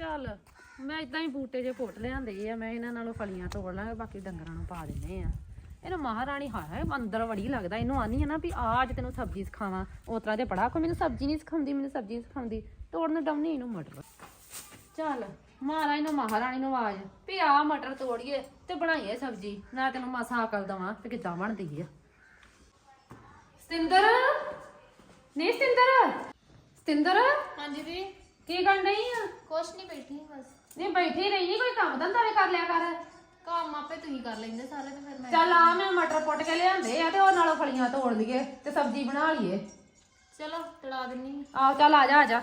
ਚੱਲ, ਮੈਂ ਇਦਾਂ ਹੀ ਬੂਟੇ ਜੇ ਪੁੱਟ ਲਿਆਂਦੇ ਆ, ਮੈਂ ਇਹਨਾਂ ਨਾਲੋਂ ਫਲੀਆਂ ਤੋੜ ਲਾਂਗੇ ਬਾਕੀ ਡੰਗਰਾਂ ਨੂੰ ਪਾ ਦਿੰਨੇ ਆ। ਇਹਨੂੰ ਮਹਾਰਾਣੀ ਹਾਏ, ਅੰਦਰ ਵੜੀ ਲੱਗਦਾ, ਇਹਨੂੰ ਆਨੀ ਆ ਨਾ ਵੀ ਆ ਤੈਨੂੰ ਸਬਜ਼ੀ ਸਿਖਾਵਾਂ। ਉਸ ਤਰ੍ਹਾਂ ਦੇ ਬੜਾ ਕੋਈ ਮੈਨੂੰ ਸਬਜ਼ੀ ਨਹੀਂ ਸਿਖਾਉਂਦੀ, ਮੈਨੂੰ ਸਬਜ਼ੀ ਨਹੀਂ ਸਿਖਾਉਂਦੀ। ਤੋੜਨ ਡਾਉਣੀ ਇਹਨੂੰ ਮਟਰ। ਚੱਲ ਮਾਰਾ ਇਹਨੂੰ ਮਹਾਰਾਣੀ ਨੂੰ ਆਵਾਜ਼, ਵੀ ਆ ਮਟਰ ਤੋੜੀਏ ਤੇ ਬਣਾਈਏ ਸਬਜ਼ੀ, ਨਾ ਤੈਨੂੰ ਮਾਸਾ ਅਕਲ ਦਵਾਂ ਤੇ ਕਿਦਾਂ ਬਣਦੀ ਆ। ਸਤਿੰਦਰ ਨਹੀਂ ਸਤਿੰਦਰ ਸਤਿੰਦਰ ਹਾਂਜੀ ਦੀ ਕੀ ਕਰਨ ਡਈ ਆ? ਕੁਛ ਨਹੀਂ ਬੈਠੀ ਬਸ। ਨਹੀਂ ਬੈਠੀ ਰਹੀ ਕੋਈ ਕੰਮ ਧੰਦਾ ਵੀ ਕਰ ਲਿਆ ਕਰ। ਕੰਮ ਆਪੇ ਤੁਸੀਂ ਕਰ ਲੈਂਦੇ ਸਾਰੇ ਤੇ ਫਿਰ ਮੈਂ ਚੱਲ ਆ ਮੈਂ ਮਟਰ ਪੁੱਟ ਕੇ ਲਿਆਂਦੇ ਆ ਤੇ ਉਹ ਨਾਲੋਂ ਫਲੀਆਂ ਤੋੜ ਲਈਏ ਤੇ ਸਬਜ਼ੀ ਬਣਾ ਲਈਏ। ਚਲੋ ਤੜਾ ਦਿੰਨੀ ਆਹ ਚੱਲ ਆ ਜਾ ਆ ਜਾ।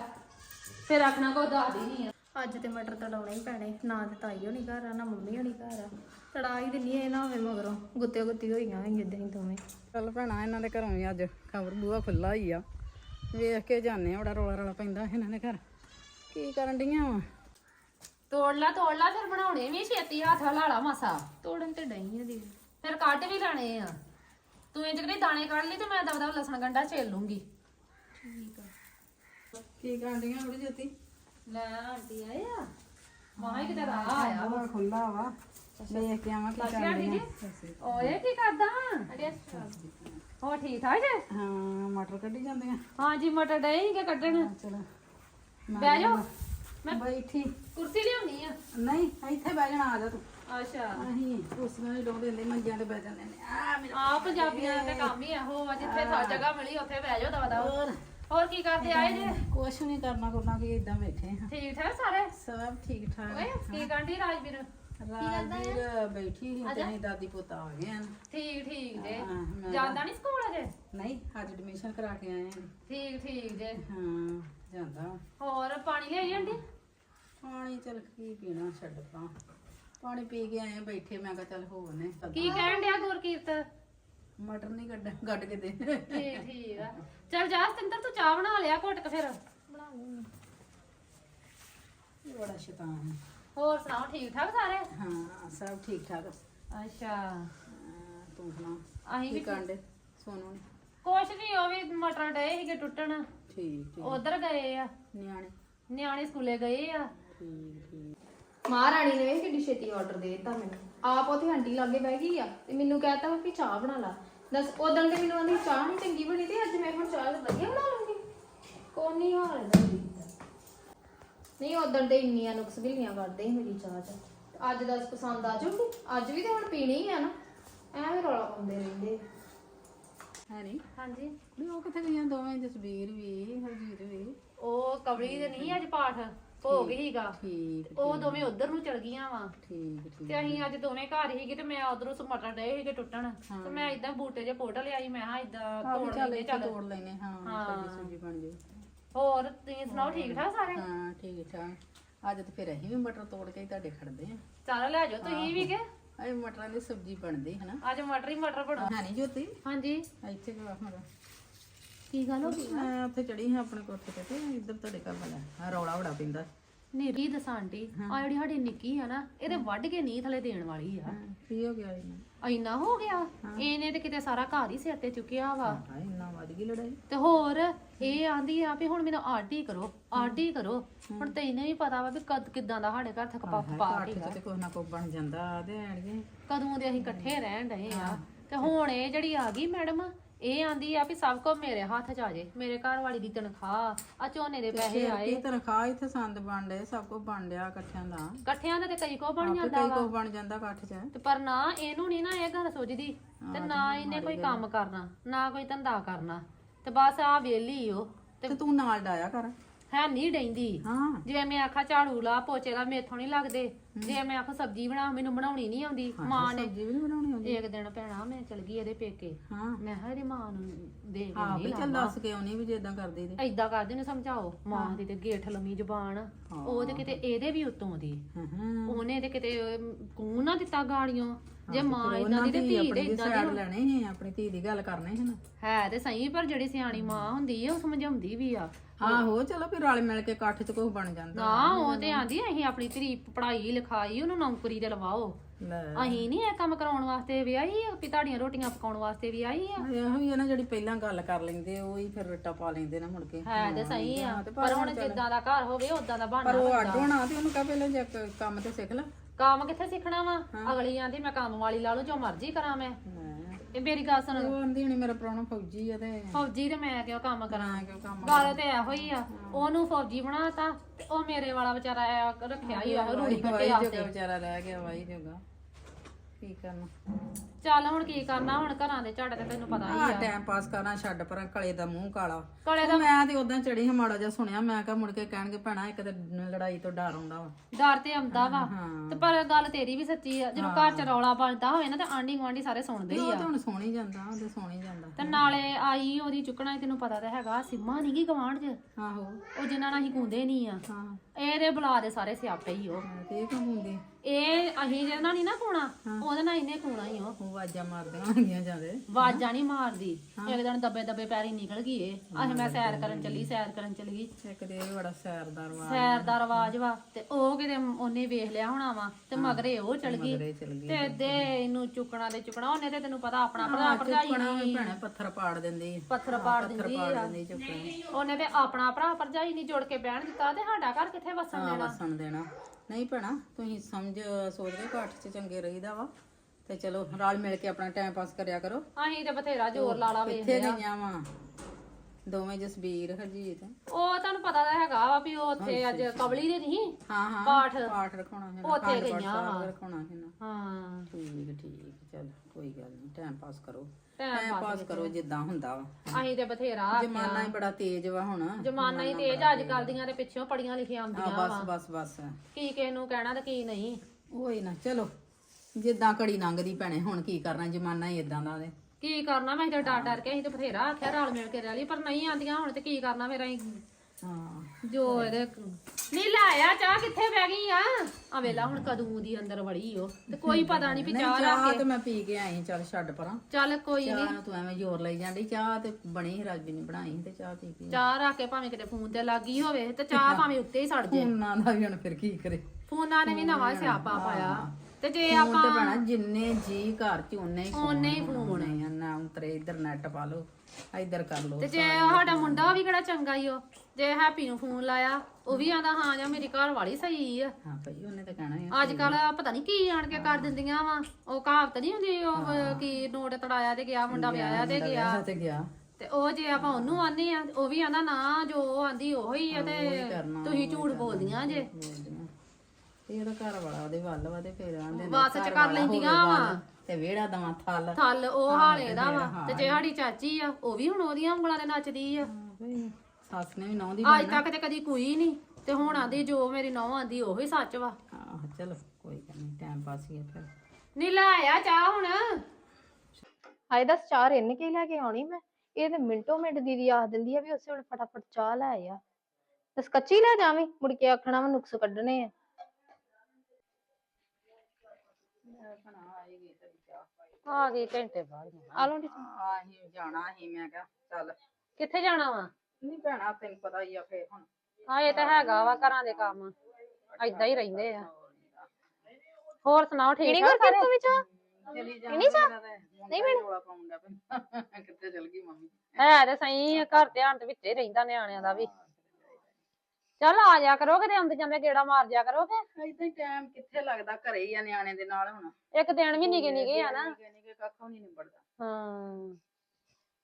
ਫਿਰ ਆਖਣਾ ਕੋ ਦੱਸਦੀ ਨਹੀਂ ਆ। ਆ। ਅੱਜ ਤੇ ਮਟਰ ਤੜਾਉਣੇ ਹੀ ਪੈਣੇ। ਨਾ ਤੇ ਤਾਈ ਹੋਣੀ ਘਰ ਆ ਨਾ ਮੰਮੀ ਹੋਣੀ ਘਰ ਆ। ਤੜਾ ਹੀ ਦਿੰਨੀ ਇਹ ਨਾ ਹੋਵੇ ਮਗਰੋਂ। ਗੁੱਤੇ ਗੁੱਤੀ ਹੋਈਆਂ ਹੋਈਆਂ ਇਦਾਂ ਹੀ ਦੋਵੇਂ। ਚੱਲ ਭੈਣਾ ਇਹਨਾਂ ਦੇ ਘਰੋਂ ਵੀ ਅੱਜ ਖਬਰ ਬੂਹਾ ਖੁੱਲਾ ਹੀ ਆ। ਵੇਖ ਕੇ ਜਾਂਦੇ ਆ ਬੜਾ ਰੋਲਾ ਰੋਲਾ ਪੈਂਦਾ ਇਹਨਾਂ ਦੇ ਘਰ। ਕੀ ਕਰਨ ਡੀਆਂ ਵਾ? ਤੋੜ ਲਾ ਤੋੜ ਲਾ ਫਿਰ ਬਣਾਉਣੇ ਵੀ ਛੇਤੀ ਹੱਥ ਹਲਾਲਾ ਮਾਸਾ। ਤੋੜਨ ਤੇ ਡਈ ਆ ਦੀ ਫਿਰ ਕੱਟ ਵੀ ਲੈਣੇ ਆ। ਤੂੰ ਇੰਜ ਕਰੀ ਦਾਣੇ ਕੱਢ ਲਈ ਤੇ ਮੈਂ ਦਵਦਾ ਲਸਣ ਗੰਡਾ ਛੇਲ ਲੂੰਗੀ। ਕੀ ਕਰਨ ਡੀਆਂ ਬੜੀ ਜੋਤੀ ਲੈ ਆਂਟੀ ਆਏ ਆ। ਮਾਂ ਕਿਤੇ ਰਾਹ ਆਇਆ ਬੂਹਾ ਖੁੱਲਾ ਵਾ। ਵੇਖ ਕੇ ਆਵਾਂ ਕੀ ਅਕਾਲ ਜੀ ਓਏ ਕੀ ਕਰਦਾ? ਹੋ ਠੀਕ ਠਾਕ ਜੇ? ਹਾਂ ਮਟਰ ਕੱਢੀ ਜਾਂਦੀਆਂ। ਹਾਂਜੀ ਮਟਰ ਡਏ ਕਿ ਕੱਢਣ। ਚਲੋ। ਬਹਿ ਜਾਓ। ਮੈਂ ਬੈਠੀ ਕੁਰਸੀ ਲਿਆਉਣੀ ਆ। ਨਹੀਂ ਇੱਥੇ ਬਹਿ ਜਾਣਾ ਆ ਜਾ ਤੂੰ। ਅੱਛਾ। ਅਸੀਂ ਕੁਰਸੀਆਂ ਨਹੀਂ ਡੋਂਦੇ ਹੁੰਦੇ ਮੰਜਿਆਂ ਤੇ ਬਹਿ ਜਾਂਦੇ ਨੇ ਆ ਮੇਰਾ ਆ ਪੰਜਾਬੀਆਂ ਦਾ ਕੰਮ ਹੀ ਇਹੋ ਆ ਜਿੱਥੇ ਥਾ ਜਗ੍ਹਾ ਮਿਲੀ ਉੱਥੇ ਬਹਿ ਜਾਓ ਦਵਾ ਦਵਾ ਹੋਰ? ਹੋਰ ਕੀ ਕਰਦੇ ਆਏ ਜੇ? ਕੁਛ ਨਹੀਂ ਕਰਨਾ ਕਰਨਾ ਕੀ ਇਦਾਂ ਬੈਠੇ ਹਾਂ। ਠੀਕ ਠਾਕ ਸਾਰੇ? ਸਭ ਠੀਕ ਠਾਕ ਓਏ ਕੀ ਕਾਂਡੀ ਰਾਜਵੀਰ? ਰਾਜਵੀਰ ਬੈਠੀ ਸੀ ਤੇ ਅਸੀਂ ਦਾਦੀ ਪੁੱਤ ਆ ਗਏ ਹਨ। ਠੀਕ ਠੀਕ ਜੇ। ਹਾਂ, ਮੈਂ ਜਾਂਦਾ ਨਹੀਂ ਸਕੂਲ ਅਜੇ? ਨਹੀਂ ਅੱਜ ਐਡਮਿਸ਼ਨ ਕਰਾ ਕੇ ਆਏ ਹਾਂ। ਠੀਕ ਠੀਕ ਜੇ। ਹਾਂ। ਜਾਂਦਾ। ਹੋਰ ਪਾਣੀ ਲਿਆਈ ਆਂਟੀ? ਪਾਣੀ ਚਲ ਕੀ ਪੀਣਾ ਛੱਡ ਪਾ ਪਾਣੀ ਪੀ ਕੇ ਆਏ ਬੈਠੇ ਮੈਂ ਕਿਹਾ ਚੱਲ ਹੋਰ ਨੇ। ਕੀ ਕਹਿਣ ਡਿਆ ਗੁਰਕੀਰਤ? ਮਟਰ ਨਹੀਂ ਕੱਢ ਕੱਢ ਕੇ ਦੇ। ਠੀਕ ਠੀਕ ਆ। ਚੱਲ ਜਾ ਸਤਿੰਦਰ ਤੂੰ ਚਾਹ ਬਣਾ ਲਿਆ ਘੁੱਟ ਕੇ ਫਿਰ। ਬਣਾ ਲੂੰਗੀ ਇਹ ਬੜਾ ਸ਼ੈਤਾਨ ਹੈ। ਹੋਰ ਸੁਣਾਓ ਠੀਕ ਠਾਕ ਸਾਰੇ? ਹਾਂ ਸਭ ਠੀਕ ਠਾਕ। ਅੱਛਾ। ਤੂੰ ਸੁਣਾ ਅਸੀਂ ਵੀ ਦੇ ਸੋਨੂ ਨੇ। ਕੁਛ ਨਹੀਂ ਉਹ ਵੀ ਮਟਰ ਡਏ ਸੀਗੇ ਟੁੱਟਣ। ਠੀਕ ਠੀਕ। ਉਧਰ ਗਏ ਆ। ਨਿਆਣੇ। ਨਿਆਣੇ ਸਕੂਲੇ ਗਏ ਆ। ਠੀਕ ਠੀਕ। ਮਹਾਰਾਣੀ ਨੇ ਵੇਖ ਕਿੱਡੀ ਛੇਤੀ ਆਰਡਰ ਦੇ ਦਿੱਤਾ ਮੈਨੂੰ। ਆਪ ਉੱਥੇ ਆਂਟੀ ਲਾਗੇ ਬਹਿ ਗਈ ਆ ਤੇ ਮੈਨੂੰ ਕਹਿਤਾ ਵੀ ਚਾਹ ਬਣਾ ਲਾ। ਦੱਸ ਉਦੋਂ ਤੇ ਮੈਨੂੰ ਆਂਦੀ ਚਾਹ ਨਹੀਂ ਚੰਗੀ ਬਣੀ ਤੇ ਅੱਜ ਮੈਂ ਹੁਣ ਚਾਹ ਵਧੀਆ ਬਣਾ ਲੂੰਗੀ। ਕੋਈ ਨਹੀਂ ਹਾਲ ਇਹਦਾ ਵੀ। ਨਹੀਂ ਉਦੋਂ ਤੇ ਇੰਨੀਆਂ ਨੁਕਸ ਗਿਲੀਆਂ ਕਰਦੇ ਸੀ ਮੇਰੀ ਚਾਹ ਚ। ਤੇ ਅੱਜ ਦੱਸ ਪਸੰਦ ਆ ਜਾਊਗੀ? ਅੱਜ ਵੀ ਤੇ ਹੁਣ ਪੀਣੀ ਹੀ ਆ ਨਾ। ਐਵੇਂ ਰੌਲਾ ਪਾਉਂਦੇ ਰਹਿੰਦੇ ਹੈ ਨਹੀਂ ਹਾਂਜੀ। ਵੀ ਉਹ ਕਿੱਥੇ ਗਈਆਂ ਦੋਵੇਂ ਜਸਬੀਰ ਵੀ ਹਰਜੀਤ ਵੀ? ਉਹ ਕਵਲੀ ਦੇ ਨਹੀਂ ਅੱਜ ਪਾਠ ਭੋਗ ਹੀਗਾ। ਠੀਕ ਉਹ ਦੋਵੇਂ ਉਧਰ ਨੂੰ ਚਲ ਗਈਆਂ ਵਾ। ਠੀਕ ਠੀਕ। ਤੇ ਅਸੀਂ ਅੱਜ ਦੋਵੇਂ ਘਰ ਹੀਗੇ ਤੇ ਮੈਂ ਉਧਰੋਂ ਮਟਰ ਡਏ ਸੀਗੇ ਟੁੱਟਣ। ਤੇ ਮੈਂ ਇਦਾਂ ਬੂਟੇ ਜੇ ਪੁੱਟ ਲਿਆਈ ਮੈਂ ਹਾਂ ਇਦਾਂ ਤੋੜ ਇੱਥੇ ਚੱਲ। ਤੋੜ ਲੈਨੇ ਹਾਂ। ਸਬਜ਼ੀ ਸੁਬਜ਼ੀ ਬਣ ਜੇ ਹੋਰ ਤੁਸੀਂ ਸੁਣਾਓ ਠੀਕ ਠਾਕ ਸਾਰੇ? ਹਾਂ ਠੀਕ ਠਾਕ। ਅੱਜ ਤੇ ਫਿਰ ਅਸੀਂ ਵੀ ਮਟਰ ਤੋੜ ਕੇ ਤੁਹਾਡੇ ਖੜਦੇ ਆ ਚੱਲ ਲੈ ਜਾਓ ਤੁਸੀਂ ਵੀ ਕੇ। ਅਜੇ ਮਟਰਾਂ ਦੀ ਸਬਜ਼ੀ ਬਣਦੀ ਹੈ ਨਾ ਅੱਜ ਮਟਰ ਹੀ ਮਟਰ ਬਣੋ। ਹੈ ਨਹੀਂ ਜੋਤੀ? ਹਾਂਜੀ। ਇੱਥੇ ਕਿਉਂ ਮੇਰਾ ਕੀ ਗੱਲ ਹੋ ਗਈ ਮੈਂ ਉੱਥੇ ਚੜੀ ਹਾਂ ਆਪਣੇ ਕੋਠੇ ਤੇ ਤੇ ਇੱਧਰ ਤੁਹਾਡੇ ਘਰ ਵਾਲਾ ਰੌਲਾ ਬੜਾ ਪੈਂਦਾ। ਨਹੀਂ ਰੀ ਦੱਸਾਂ ਆਂਟੀ ਆ ਜਿਹੜੀ ਸਾਡੀ ਨਿੱਕੀ ਆ ਨਾ ਇਹਦੇ ਵੱਢ ਕੇ ਨੀ ਥਲੇ ਦੇਣ ਵਾਲੀ ਆ। ਕੀ ਹੋ ਗਿਆ ਇਹਨਾਂ। ਇੰਨਾ ਹੋ ਗਿਆ? ਇਹਨੇ ਤੇ ਕਿਤੇ ਸਾਰਾ ਘਰ ਹੀ ਸਿਰ ਤੇ ਚੁੱਕਿਆ ਵਾ। ਹਾਂ ਇੰਨਾ ਵੱਧ ਗਈ ਲੜਾਈ। ਤੇ ਹੋਰ ਇਹ ਆਂਦੀ ਆ ਵੀ ਹੁਣ ਮੈਨੂੰ ਆਰਟੀ ਕਰੋ ਆਰਟੀ ਕਰੋ। ਹੁਣ ਤੈਨੂੰ ਵੀ ਪਤਾ ਵਾ ਵੀ ਕਦ ਕਿਦਾਂ ਦਾ ਸਾਡੇ ਘਰ ਥਕ ਪਾ ਚ ਤੇ ਕੁਛ ਨਾ ਕੁਛ ਬਣ ਜਾਂਦਾ ਤੇ ਐਣਗੇ। ਕਦੋਂ ਦੇ ਅਸੀਂ ਇਕੱਠੇ ਰਹਿਣ ਡਏ ਆ। ਤੇ ਹੁਣ ਇਹ ਜਿਹੜੀ ਆ ਗਈ ਮੈਡਮ ਇਹ ਆਂਦੀ ਆ ਵੀ ਸਭ ਕੁਝ ਮੇਰੇ ਹੱਥ 'ਚ ਆ ਜੇ ਮੇਰੇ ਘਰ ਵਾਲੀ ਦੀ ਤਨਖਾਹ ਆ ਝੋਨੇ ਦੇ ਪੈਸੇ ਆਏ। ਕੀ ਤਨਖਾਹ ਇੱਥੇ ਸੰਦ ਬਣ ਡੇ ਸਭ ਕੁਝ ਬਣ ਡਿਆ ਇਕੱਠਿਆਂ ਦਾ। ਇਕੱਠਿਆਂ ਦਾ ਤੇ ਕਈ ਕੋ ਬਣ ਜਾਂਦਾ ਕਈ ਵਾ। ਕੁਛ ਬਣ ਜਾਂਦਾ ਇਕੱਠ ਚ। ਤੇ ਪਰ ਨਾ ਇਹਨੂੰ ਨਹੀਂ ਨਾ ਇਹ ਗੱਲ ਸੋਚਦੀ ਤੇ ਨਾ ਇਹਨੇ ਕੋਈ ਕੰਮ ਕਰਨਾ ਨਾ ਕੋਈ ਧੰਦਾ ਕਰਨਾ। ਤੇ ਬਸ ਆ ਵੇਲੀ ਉਹ ਤੇ ਤੂੰ ਨਾਲ ਡਾਇਆ ਕਰ। ਹੈ ਨਹੀਂ ਡੈਂਦੀ। ਹਾਂ। ਜਿਵੇਂ ਮੈਂ ਆਖਾ ਝਾੜੂ ਲਾ ਪੋਚੇ ਲਾ ਮੇਥੋਂ ਨਹੀਂ ਲੱਗਦੇ। ਜੇ ਮੈਂ ਆਖਾ ਸਬਜ਼ੀ ਬਣਾ ਮੈਨੂੰ ਬਣਾਉਣੀ ਨਹੀਂ ਆਉਂਦੀ। ਮਾਂ ਨੇ ਸਬਜ਼ੀ ਵੀ ਬਣਾਉਣੀ ਆਉਂਦੀ। ਇੱਕ ਦਿਨ ਭੈਣਾ ਮੈਂ ਚਲ ਗਈ ਇਹਦੇ ਪੇਕੇ। ਹਾਂ। ਮੈਂ ਕਿਹਾ ਇਹਦੀ ਮਾਂ ਨੂੰ ਦੇ ਕੇ ਹੀ ਚੱਲ ਦੱਸ ਕੇ ਆਉਣੀ ਵੀ ਜੇ ਇਦਾਂ ਕਰਦੀ ਤੇ। ਐਦਾਂ ਕਰਦੇ ਨੇ ਸਮਝਾਓ। ਮਾਂ ਦੀ ਤੇ ਗੇਠ ਲੰਮੀ ਜ਼ੁਬਾਨ। ਉਹ ਤੇ ਕਿਤੇ ਇਹਦੇ ਵੀ ਉਤੋਂ ਦੀ। ਹਾਂ ਹਾਂ। ਉਹਨੇ ਤੇ ਕਿਤੇ ਕੂੰ ਨਾ ਦਿੱਤਾ ਗਾੜੀਆਂ ਜੇ ਮਾਂ ਇਦਾਂ ਦੀ ਤੇ ਧੀ ਦੇ ਇਦਾਂ ਸਾਈਡ ਲੈਣੇ ਆਪਣੀ ਧੀ ਦੀ ਗੱਲ ਕਰਨੇ ਸੀ ਨਾ। ਹੈ ਤੇ ਸਹੀ ਪਰ ਜਿਹੜੀ ਸਿਆਣੀ ਮਾਂ ਹੁੰਦੀ ਆ ਉਹ ਸਮਝਾਉਂਦੀ ਵੀ ਆ। ਆਹੋ ਚਲੋ ਵੀ ਰਲ ਮਿਲ ਕੇ ਇਕੱਠ 'ਚ ਕੁਝ ਬਣ ਜਾਂਦਾ। ਨਾ ਉਹ ਤੇ ਆਂਦੀ ਅਸੀਂ ਆਪਣੀ ਧੀ ਪੜ੍ਹਾਈ ਲਿਖਾਈ ਉਹਨੂੰ ਨੌਕਰੀ ਤੇ ਲਵਾਓ। ਲੈ। ਅਸੀਂ ਨਹੀਂ ਇਹ ਕੰਮ ਕਰਾਉਣ ਵਾਸਤੇ ਵਿਆਹੀ ਆ ਵੀ ਤੁਹਾਡੀਆਂ ਰੋਟੀਆਂ ਪਕਾਉਣ ਵਾਸਤੇ ਵੀ ਆਈ ਆ। ਇਹੋ ਹੀ ਆ ਨਾ ਜਿਹੜੀ ਪਹਿਲਾਂ ਗੱਲ ਕਰ ਲੈਂਦੇ ਉਹ ਹੀ ਫਿਰ ਰੱਟਾ ਪਾ ਲੈਂਦੇ ਨਾ ਮੁੜ ਕੇ। ਹੈ ਤੇ ਸਹੀ ਆ ਪਰ ਹੁਣ ਜਿੱਦਾਂ ਦਾ ਘਰ ਹੋਵੇ ਉਦਾਂ ਦਾ ਪਰ ਬਣਨਾ ਉਹ ਅੱਡ ਹੋਣਾ ਤੇ ਉਹਨੂੰ ਕਹ ਪਹਿਲਾਂ ਜੇ ਕ- ਕੰਮ ਤੇ ਸਿੱਖ ਲੈ। ਕੰਮ ਕਿੱਥੇ ਸਿੱਖਣਾ ਵਾ? ਅਗਲੀ ਆਂਦੀ ਮੈਂ ਕੰਮ ਵਾਲੀ ਲਾ ਲੂ ਜੋ ਮਰਜ਼ੀ ਕਰਾਂ ਮੈਂ। ਇਹ ਮੇਰੀ ਗੱਲ ਸੁਣ। ਉਹ ਆਂਦੀ ਹਣੀ ਮੇਰਾ ਪ੍ਰਾਹੁਣਾ ਫੌਜੀ ਆ ਤੇ ਫੌਜੀ ਤੇ ਮੈਂ ਕਿਉਂ ਕੰਮ ਕਰਾਂ? ਮੈਂ ਕਿਉਂ ਕੰਮ ਗੱਲ ਤੇ ਇਹੋ ਹੀ ਆ। ਉਹਨੂੰ ਫੌਜੀ ਬਣਾਤਾ ਤੇ ਉਹ ਮੇਰੇ ਵਾਲਾ ਵਿਚਾਰਾ ਐ ਰੱਖਿਆ ਹੀ ਆ ਰੂੜੀ ਕੱਟੇ ਵਾਈ ਵਿਚਾਰਾ ਰਹਿ ਗਿਆ ਵਾਈ ਜੋਗਾ। ਕੀ ਕਰਨਾ? ਚੱਲ ਹੁਣ ਕੀ ਕਰਨਾ? ਹੁਣ ਘਰਾਂ ਦੇ ਝੜ ਤੇ ਤੈਨੂੰ ਪਤਾ ਹੀ ਆ। ਟਾਈਮ ਪਾਸ ਕਰਨਾ ਛੱਡ ਪਰਾਂ ਕਲੇ ਦਾ ਮੂੰਹ ਕਾਲਾ। ਕਲੇ ਉਹ ਮੈਂ ਤੇ ਉਦਾਂ ਚੜੀ ਹਾਂ ਮਾੜਾ ਜਿਹਾ ਸੁਣਿਆ। ਮੈਂ ਕਿਹਾ ਮੁੜ ਕੇ ਕਹਿਣਗੇ ਭੈਣਾ ਇੱਕ ਤੇ ਲੜਾਈ ਤੋਂ ਡਰ ਆਉਂਦਾ ਵਾ। ਡਰ ਤੇ ਆਉਂਦਾ ਵਾ। ਹਾਂ ਤੇ ਪਰ ਗੱਲ ਤੇਰੀ ਵੀ ਸੱਚੀ ਆ। ਜਦੋਂ ਘਰ ਚ ਰੌਲਾ ਬਣਦਾ ਹੋਵੇ ਨਾ ਤੇ ਆਂਢੀ ਗੁਆਂਢੀ ਸਾਰੇ ਸੁਣਦੇ ਹੀ ਉਹ ਆ। ਤਾਂ ਹੁਣ ਸੋਣੀ ਜਾਂਦਾ ਉਹ ਤੇ ਸੋਣੀ ਜਾਂਦਾ। ਤੇ ਨਾਲੇ ਆਈ ਉਹਦੀ ਚੁੱਕਣਾ ਤੈਨੂੰ ਪਤਾ ਤਾਂ ਹੈਗਾ। ਸਿੰਮਾ ਨੀ ਗੀ ਗਵਾਂਢ ਚ? ਆਹੋ। ਉਹ ਜਿਨ੍ਹਾਂ ਨਾਲ ਅਸੀਂ ਕੁੰਦੇ ਨਹੀਂ ਆ। ਹਾਂ। ਇਹਦੇ ਬੁਲਾ ਦੇ ਸਾਰੇ ਸਿਆਪੇ ਹੀ ਉਹ। ਤੇ ਇਹ ਕਿਉਂ ਹੁੰਦੀ। ਇਹ ਅਸੀਂ ਜਿਹਦੇ ਨਾਲ ਨਹੀਂ ਨਾ ਕੋਣਾ ਉਹਦੇ ਨਾਲ ਇਹਨੇ ਕੋਣਾ ਹੀ ਉਹ ਉਹ ਆਵਾਜ਼ਾਂ ਮਾਰਦੀਆਂ ਹੋਣਗੀਆਂ ਜਾਂਦੇ। ਵਾਜਾਂ ਨਹੀਂ ਮਾਰਦੀ। ਇੱਕ ਦਿਨ ਦੱਬੇ ਦੱਬੇ ਪੈਰੀ ਨਿਕਲ ਗਈ ਏ ਅਸੀਂ ਮੈਂ ਸੈਰ ਕਰਨ ਚੱਲੀ ਸੈਰ ਕਰਨ ਚੱਲ। ਗਈ ਇੱਕ ਤੇ ਇਹ ਬੜਾ ਸੈਰਦਾਰ ਵਾ ਸੈਰ ਦਾ ਰਵਾਜ ਵਾ ਤੇ ਉਹ ਕਿਤੇ ਉਹਨੇ ਵੇਖ ਲਿਆ ਹੋਣਾ ਵਾ ਤੇ ਮਗਰੇ ਉਹ ਚਲ ਗਈ। ਮਗਰੇ ਚਲ ਗਈ। ਤੇ ਦੇ ਇਹਨੂੰ ਚੁੱਕਣਾ ਤੇ ਚੁੱਕਣਾ ਉਹਨੇ ਤੇ ਤੈਨੂੰ ਪਤਾ ਆਪਣਾ ਭਰਾ ਭਰਜਾਈ ਚੁੱਕਣਾ ਵੀ ਭੈਣੇ ਪੱਥਰ ਪਾੜ ਦਿੰਦੀ। ਆ। ਪੱਥਰ ਪਾੜ ਦਿੰਦੀ ਪਾੜ ਆ। ਦਿੰਦੀ ਚੁੱਕਣੀ। ਉਹਨੇ ਤੇ ਆਪਣਾ ਭਰਾ ਭਰਜਾਈ ਨਹੀਂ ਜੋੜ ਕੇ ਬਹਿਣ ਦਿੱਤਾ ਤੇ ਸਾਡਾ ਘਰ ਕਿੱਥੇ ਵਸਣ ਹਾਂ ਦੇਣਾ? ਵਸਣ ਦੇਣਾ। ਨਹੀਂ ਭੈਣਾ ਤੁਸੀਂ ਸਮਝ ਸੋਚ ਕੇ ਘਾਟ 'ਚ ਚੰਗੇ ਰਹੀਦਾ ਵਾ। ਤੇ ਚਲੋ ਰਲ ਮਿਲ ਕੇ ਆਪਣਾ ਟਾਈਮ ਪਾਸ ਕਰਿਆ ਕਰੋ। ਅਸੀਂ ਤੇ ਬਥੇਰਾ ਜ਼ੋਰ ਲਾ ਲਾ ਵੇਖ ਕਿੱਥੇ ਗਈਆਂ ਵਾ? ਦੋਵੇਂ ਜਸਬੀਰ ਹਰਜੀਤ। ਉਹ ਤੁਹਾਨੂੰ ਪਤਾ ਤਾਂ ਹੈਗਾ ਵਾ ਵੀ ਉਹ ਉੱਥੇ ਅੱਜ ਕਬਲੀ ਦੇ ਨਹੀਂ? ਹਾਂ ਹਾਂ ਪਾਠ। ਪਾਠ ਰਖਾਉਣਾ ਹੈ ਉੱਥੇ ਗਈਆਂ ਵਾ। ਰਖਾਉਣਾ ਹੈ ਨਾ। ਹਾਂ। ਠੀਕ ਠੀਕ ਚਲ ਕੋਈ ਗੱਲ ਨਹੀਂ ਟਾਈਮ ਪਾਸ ਕਰੋ। ਟਾਈਮ ਪਾਸ ਕਰੋ ਜਿੱਦਾਂ ਹੁੰਦਾ ਵਾ। ਅਸੀਂ ਤੇ ਬਥੇਰਾ ਜਮਾਨਾ ਹੀ ਬੜਾ ਤੇਜ਼ ਵਾ ਹੁਣ। ਜਮਾਨਾ ਹੀ ਤੇਜ ਅੱਜ ਕੱਲ ਦੀਆਂ ਤੇ ਪਿੱਛੋਂ ਪੜੀਆਂ ਲਿਖੀਆਂ ਆਉਂਦੀਆਂ ਬਸ ਵਾ। ਬਸ ਬਸ। ਕੀ ਕਿਸੇ ਨੂੰ ਕਹਿਣਾ ਤੇ ਕੀ ਨਹੀਂ। ਉਹੀ ਨਾ ਚਲੋ। ਜਿੱਦਾਂ ਘੜੀ ਲੰਘਦੀ ਭੈਣੇ ਹੁਣ ਕੀ ਕਰਨਾ ਜਮਾਨਾ ਹੀ ਇਦਾਂ ਦਾ ਦੇ ਕੀ ਕਰਨਾ ਮੈਂ ਤੇ ਡਰ ਡਰ ਕੇ ਅਸੀਂ ਤੇ ਬਥੇਰਾ ਆਖਿਆ ਰਲ ਮਿਲ ਕੇ ਰਹਿ ਲਈ ਪਰ ਨਹੀਂ ਆਂਦੀਆਂ ਹੁਣ ਤੇ ਕੀ ਕਰਨਾ ਅਸੀਂ ਹਾਂ। ਜੋ ਇਹਦੇ ਨਹੀਂ ਲਾਇਆ ਚਾਹ ਕਿੱਥੇ ਬਹਿ ਗਈ ਆ? ਆ ਵੇਲਾ ਹੁਣ ਕਦੋਂ ਦੀ ਅੰਦਰ ਵੜੀ ਉਹ ਤੇ ਕੋਈ ਪਤਾ ਨਹੀਂ ਵੀ ਨਹੀਂ ਚਾਹ ਚਾਹ ਤੇ ਮੈਂ ਪੀ ਕੇ ਆਈ ਚੱਲ ਛੱਡ ਪਰਾਂ। ਚੱਲ ਕੋਈ ਨਹੀਂ ਚਾਹ ਨੂੰ। ਤੂੰ ਐਵੇਂ ਜ਼ੋਰ ਲਈ ਜਾਂਦੀ ਚਾਹ ਤੇ ਬਣੀ ਸੀ ਨੇ ਬਣਾਈ ਸੀ ਤੇ ਚਾਹ ਪੀ ਕੇ। ਚਾਹ ਰੱਖ ਕੇ ਭਾਵੇਂ ਕਿਤੇ ਫੋਨ ਤੇ ਲੱਗੀ ਹੋਵੇ ਤੇ ਚਾਹ ਭਾਵੇਂ ਉੱਤੇ ਹੀ ਸੜ ਜੇ। ਉਹਨਾਂ ਦਾ ਵੀ ਹੁਣ ਫਿਰ ਕੀ ਕਰੇ। ਫੋਨਾਂ ਨੇ ਵੀ ਨਵਾਂ ਸਿਆਪਾ ਪਾਇਆ। ਤੇ ਜੇ ਆਪਾਂ ਤੇ ਭੈਣਾ ਜਿੰਨੇ ਜੀ ਘਰ ਚ ਉਹਨੇ ਹੀ ਉਹਨੇ ਹੀ ਫੋਨ। ਆ। ਨਾ ਉਤਰੇ ਇਧਰ ਨੈਟ ਪਾ ਲਓ ਇਧਰ ਕਰ ਲਓ ਤੇ ਜੇ ਸਾਡਾ ਮੁੰਡਾ ਵੀ ਕਿਹੜਾ ਚੰਗਾ ਈ ਉਹ ਜੇ ਹੈਪੀ ਨੂੰ ਫੋਨ ਲਾਇਆ ਉਹ ਵੀ ਆਂਦਾ ਹਾਂ ਜਾਂ ਮੇਰੀ ਘਰ ਵਾਲੀ ਸਹੀ ਆ। ਹਾਂ ਭਈ ਉਹਨੇ ਤਾਂ ਕਹਿਣਾ ਹੀ। ਅੱਜ ਕੱਲ ਪਤਾ ਨਹੀਂ ਕੀ ਆਣ ਕੇ ਕਰ ਦਿੰਦੀਆਂ ਵਾ। ਉਹ ਕਹਾਵਤ ਨਹੀਂ ਹੁੰਦੀ ਉਹ ਕੀ ਨੋਟ ਤੜਾਇਆ ਤੇ ਗਿਆ ਮੁੰਡਾ ਵਿਆਹਿਆ ਤੇ ਗਿਆ। ਤੇ ਗਿਆ। ਤੇ ਉਹ ਜੇ ਆਪਾਂ ਉਹਨੂੰ ਆਨੇ ਆ ਉਹ ਵੀ ਆਂਦਾ ਨਾ ਜੋ ਆਂਦੀ ਉਹ ਹੀ ਆ ਤੇ ਤੁਸੀਂ ਝੂਠ ਬੋਲਦੀਆਂ ਜੇ। ਇਹ ਉਹਦਾ ਘਰ ਵਾਲਾ ਉਹਦੇ ਵੱਲ ਵਾ ਤੇ ਫਿਰ ਆਂਦੇ ਨੇ ਬਸ ਚ ਘਰ ਕਰ ਵਾਲਾ ਲੈਂਦੀਆਂ ਹੋਵੇ ਵਾ। ਤੇ ਵਿਹੜਾ ਦਵਾਂ ਥਲ। ਥੱਲ ਉਹ ਹਾਲੇ ਦਾ ਵਾ। ਤੇ ਜੇ ਸਾਡੀ ਚਾਚੀ ਆ ਉਹ ਵੀ ਹੁਣ ਉਹਦੀਆਂ ਉਂਗਲਾਂ ਤੇ ਨੱਚਦੀ ਆ। ਸੱਸ ਨੇ ਵੀ ਨੌਂ ਦੀ ਅੱਜ ਤੱਕ ਤੇ ਕਦੀ ਕੋਈ ਨਹੀਂ। ਤੇ ਹੁਣ ਆਂਦੀ ਜੋ ਮੇਰੀ ਨੌਂ ਆਂਦੀ ਉਹੀ ਸੱਚ ਵਾ। ਆਹ ਚਲੋ ਕੋਈ ਗੱਲ ਨਹੀਂ ਟਾਈਮ ਪਾਸ ਹੀ ਆ ਫਿਰ। ਨੀ ਲੈ ਆ ਚਾਹ ਹੁਣ। ਹਾਏ ਦੱਸ ਚਾਹ ਰਿੰਨ ਕੇ ਹੀ ਲੈ ਕੇ ਆਉਣੀ ਮੈਂ? ਇਹ ਤੇ ਮਿੰਟੋ ਮਿੰਟ ਦੀਦੀ ਆਖ ਦਿੰਦੀ ਆ ਵੀ ਉਸੇ ਵੇਲੇ ਫਟਾਫਟ ਚਾਹ ਲੈ ਆ। ਦੱਸ ਕੱਚੀ ਲੈ ਜਾਵੀਂ? ਮੁੜ ਕੇ ਆਖਣਾ ਵਾ ਨੁਕਸ ਕੱਢਣੇ ਆ। ਆ ਗਈ ਘੰਟੇ ਬਾਅਦ ਆ ਲਓ ਜੀ ਆਹੀ ਜਾਣਾ ਹੀ ਮੈਂ ਕਿਹਾ ਚੱਲ। ਕਿੱਥੇ ਜਾਣਾ ਵਾ? ਨਹੀਂ ਭੈਣਾ ਤੈਨੂੰ ਪਤਾ ਹੀ ਆ ਫੇਰ ਹੁਣ। ਹਾਂ ਇਹ ਤਾਂ ਹੈਗਾ ਵਾ ਘਰਾਂ ਦੇ ਕੰਮ। ਏਦਾਂ ਹੀ ਰਹਿੰਦੇ ਆ। ਹੋਰ ਸੁਣਾਓ ਠੀਕ ਠਾਕ ਕਰ ਸਾਰੇ? ਤੂੰ ਵੀ ਚਾਹ ਚਲੀ ਜਾ ਨਹੀਂ ਜਾ ਨਹੀਂ ਮੈਂ ਰੋਲਾ ਪਾਉਂਦਾ ਪਿਆ ਕਿੱਥੇ ਚਲ ਗਈ ਮੰਮੀ? ਹੈ ਤੇ ਸਹੀ ਆ, ਘਰ ਧਿਆਨ ਤੇ ਵਿੱਚੇ ਰਹਿੰਦਾ ਨਿਆਣਿਆਂ ਦਾ ਵੀ। ਚੱਲ ਆ ਜਾ ਕਰੋ ਕਿਤੇ ਆਉਂਦੇ ਜਾਂਦੇ ਗੇੜਾ ਮਾਰ ਜਾ ਕਰੋਗੇ ਇਦਾਂ ਹੀ ਟਾਈਮ ਕਿੱਥੇ ਲੱਗਦਾ ਘਰੇ ਹੀ ਆ ਨਿਆਣੇ ਦੇ ਨਾਲ ਹੁਣ। ਇੱਕ ਦਿਨ ਵੀ ਨਿਗੇ ਨਿਗੇ ਆ ਨਾ। ਨਿੱਕੇ ਨਿੱਕੇ ਕੱਖੋਂ ਨਹੀਂ ਨਿਬੜਦਾ। ਹਾਂ।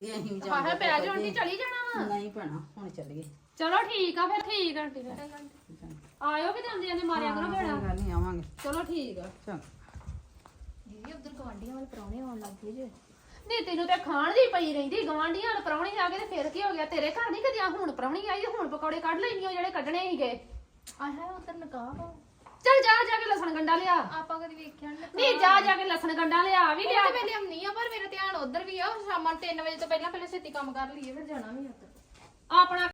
ਇਹ ਅਸੀਂ ਆਹੇ ਪੈ ਜਾ ਆਂਟੀ ਚਲੀ ਜਾਣਾ ਵਾ? ਨਹੀਂ ਭੈਣਾ ਹੁਣ ਚੱਲੀਏ। ਚਲੋ ਠੀਕ ਆ ਫਿਰ ਠੀਕ ਆ ਆਂਟੀ ਫਿਰ। ਆਇਓ ਕਿਤੇ ਆਉਂਦੇ ਜਾਂਦੇ ਮਾਰਿਆ ਕਰੋ ਗੇੜਾ ਗੱਲ ਨਹੀਂ ਆਵਾਂਗੇ। ਚਲੋ ਠੀਕ ਆ। ਚਲ ਦੀਦੀ ਉਧਰ ਗਵਾਂਢੀਆਂ ਵਾਲੇ ਪਰੌਣੇ ਆਉਣ ਲੱਗ ਗਏ ਜੇ। ਨਹੀਂ ਤੈਨੂੰ ਤੇ ਖਾਣ ਦੀ ਪਈ ਰਹਿੰਦੀ ਗਵਾਂਢੀਆਂ ਨਾਲ ਪ੍ਰਾਹੁਣੀ ਆ ਗਏ ਤੇ ਫਿਰ ਕੀ ਹੋ ਗਿਆ? ਤੇਰੇ ਘਰ ਨਹੀਂ ਕਦੀ ਆ ਹੁਣ ਪ੍ਰਾਹੁਣੀ ਆਈ ਤੇ ਹੁਣ ਪਕੌੜੇ ਕੱਢ ਲੈਣੀ ਜਿਹੜੇ ਕੱਢਣੇ ਸੀਗੇ। ਆਹ ਉਧਰ ਨਕਾਹ ਵਾ ਚੱਲ ਜਾ ਜਾ ਕੇ ਲਸਣ ਗੰਡਾ ਲਿਆ। ਆਪਾਂ ਕਦੀ ਵੇਖਿਆ ਨਹੀਂ ਨਹੀਂ ਜਾ ਜਾ ਕੇ ਲਸਣ ਗੰਡਾ ਲਿਆ ਵੀ ਲਿਆ। ਤੇ ਵੇਲੇ ਆਉਣੀ ਆ ਪਰ ਮੇਰਾ ਧਿਆਨ ਉਧਰ ਵੀ ਆ ਸ਼ਾਮਾਂ 3 ਵਜੇ ਤੋਂ ਪਹਿਲਾਂ ਪਹਿਲਾਂ ਛੇਤੀ ਕੰਮ ਕਰ ਲਈਏ ਫਿਰ ਜਾਣਾ ਵੀ ਉੱਧਰ। ਆਪਣਾ